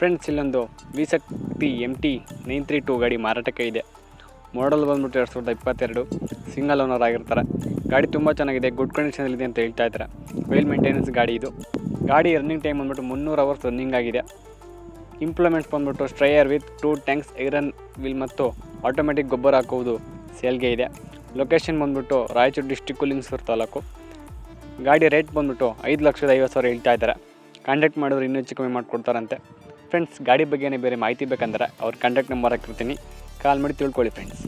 Friends, ಇಲ್ಲೊಂದು V Shakti M T nine three two ಗಾಡಿ ಮಾರಾಟಕ್ಕೆ ಇದೆ. ಮಾಡಲ್ ಬಂದ್ಬಿಟ್ಟು ಎರಡು ಸಾವಿರದ ಇಪ್ಪತ್ತೆರಡು ಸಿಂಗಲ್ ಓನರ್ ಆಗಿರ್ತಾರೆ. ಗಾಡಿ ತುಂಬ ಚೆನ್ನಾಗಿದೆ ಗುಡ್ ಕಂಡೀಷನಲ್ಲಿದೆ ಅಂತ ಹೇಳ್ತಾ ಇದ್ದಾರೆ. ವೆಲ್ ಮೇಂಟೆನೆನ್ಸ್ ಗಾಡಿ ಇದು. ಗಾಡಿ ರನ್ನಿಂಗ್ ಟೈಮ್ ಬಂದ್ಬಿಟ್ಟು ಮುನ್ನೂರು ಅವರ್ಸ್ ರನ್ನಿಂಗ್ ಆಗಿದೆ. ಇಂಪ್ಲಿಮೆಂಟ್ಸ್ ಬಂದ್ಬಿಟ್ಟು sprayer with two tanks iron wheel ಮತ್ತು ಆಟೋಮೆಟಿಕ್ ಗೊಬ್ಬರ ಹಾಕುವುದು ಸೇಲ್ಗೆ ಇದೆ. ಲೊಕೇಶನ್ ಬಂದ್ಬಿಟ್ಟು ರಾಯಚೂರು ಡಿಸ್ಟಿಕ್ಕು ಲಿಂಗಸೂರು ತಾಲೂಕು. ಗಾಡಿ ರೇಟ್ ಬಂದ್ಬಿಟ್ಟು ಐದು ಲಕ್ಷದ ಐವತ್ತು ಸಾವಿರ ಹೇಳ್ತಾ ಇದ್ದಾರೆ. ಕಾಂಟ್ಯಾಕ್ಟ್ ಮಾಡಿದ್ರೆ ಇನ್ನೂ ಹೆಚ್ಚು ಕಮ್ಮಿ ಮಾಡಿಕೊಡ್ತಾರಂತೆ. ಫ್ರೆಂಡ್ಸ್ ಗಾಡಿ ಬಗ್ಗೆನೇ ಬೇರೆ ಮಾಹಿತಿ ಬೇಕಂದ್ರೆ ಅವ್ರ ಕಾಂಟ್ಯಾಕ್ಟ್ ನಂಬರ್ ಹಾಕಿರ್ತೀನಿ. ಕಾಲ್ ಮಾಡಿ ತಿಳ್ಕೊಳ್ಳಿ ಫ್ರೆಂಡ್ಸ್